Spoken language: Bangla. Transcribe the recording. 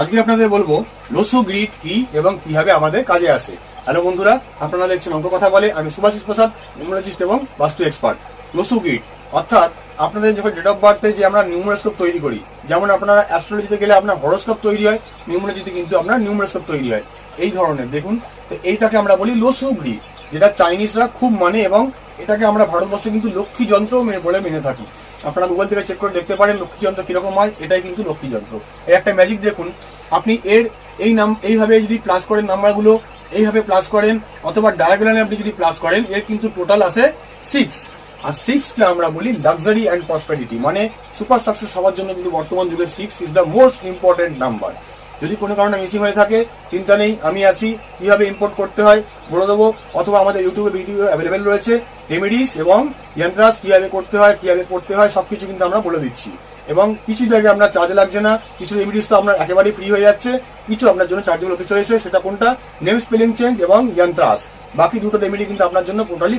আজকে আপনাদের বলব লসু গ্রিড কি এবং কীভাবে আমাদের কাজে আসে। হ্যালো বন্ধুরা, আপনারা দেখছেন অঙ্ক কথা বলে, আমি সুভাষিস প্রসাদ, নিউমোলজিস্ট এবং বাস্তু এক্সপার্ট। লসু গ্রিড, অর্থাৎ আপনাদের যখন ডেট অফ বার্থে যে আমরা নিউমোরোস্কোপ তৈরি করি, যেমন আপনারা অ্যাস্ট্রোলজিতে গেলে আপনার হরোস্কোপ তৈরি হয়, নিউমোলজিতে কিন্তু আপনার নিউমোরোস্কোপ তৈরি হয়। এই ধরনের, দেখুন, তো এইটাকে আমরা বলি লসু গ্রিড, যেটা চাইনিজরা খুব মানে এবং এটাকে আমরা ভারতবর্ষে কিন্তু লক্ষ্মী যন্ত্র বলে মেনে থাকি। আপনারা গুগল থেকে চেক করে দেখতে পারেন লক্ষ্মী যন্ত্র কীরকম হয়, এটাই কিন্তু লক্ষ্মী যন্ত্র। এর একটা ম্যাজিক দেখুন, আপনি এর এই নাম এইভাবে যদি প্লাস করেন নাম্বারগুলো, এইভাবে প্লাস করেন, অথবা ডায়াগ্রামে আপনি যদি প্লাস করেন, এর কিন্তু টোটাল আসে সিক্স আর সিক্সকে আমরা বলি লাক্সারি অ্যান্ড প্রসপেরিটি মানে সুপার সাকসেস হওয়ার জন্য কিন্তু বর্তমান যুগে six is the most important number যদি কোনো কারণে মিসিং হয়ে থাকে, চিন্তা নেই, আমি আছি, কীভাবে ইম্পোর্ট করতে হয়, বলে দেবো, অথবা আমাদের ইউটিউবে ভিডিও অ্যাভেলেবেল রয়েছে রেমেডিস এবং যন্ত্রাস কীভাবে করতে হয়, কীভাবে পড়তে হয়, সবকিছু কিন্তু আমরা বলে দিচ্ছি। এবং কিছু জায়গায় আপনার চার্জ লাগছে না, কিছু রেমেডিস তো আপনার একেবারেই ফ্রি হয়ে যাচ্ছে, কিছু আপনার জন্য চার্জেবল হতে চলেছে, সেটা কোনটা? নেম স্পেলিং চেঞ্জ এবং যন্ত্রাস বাকি দুটো রেমেডি কিন্তু আপনার জন্য টোটালি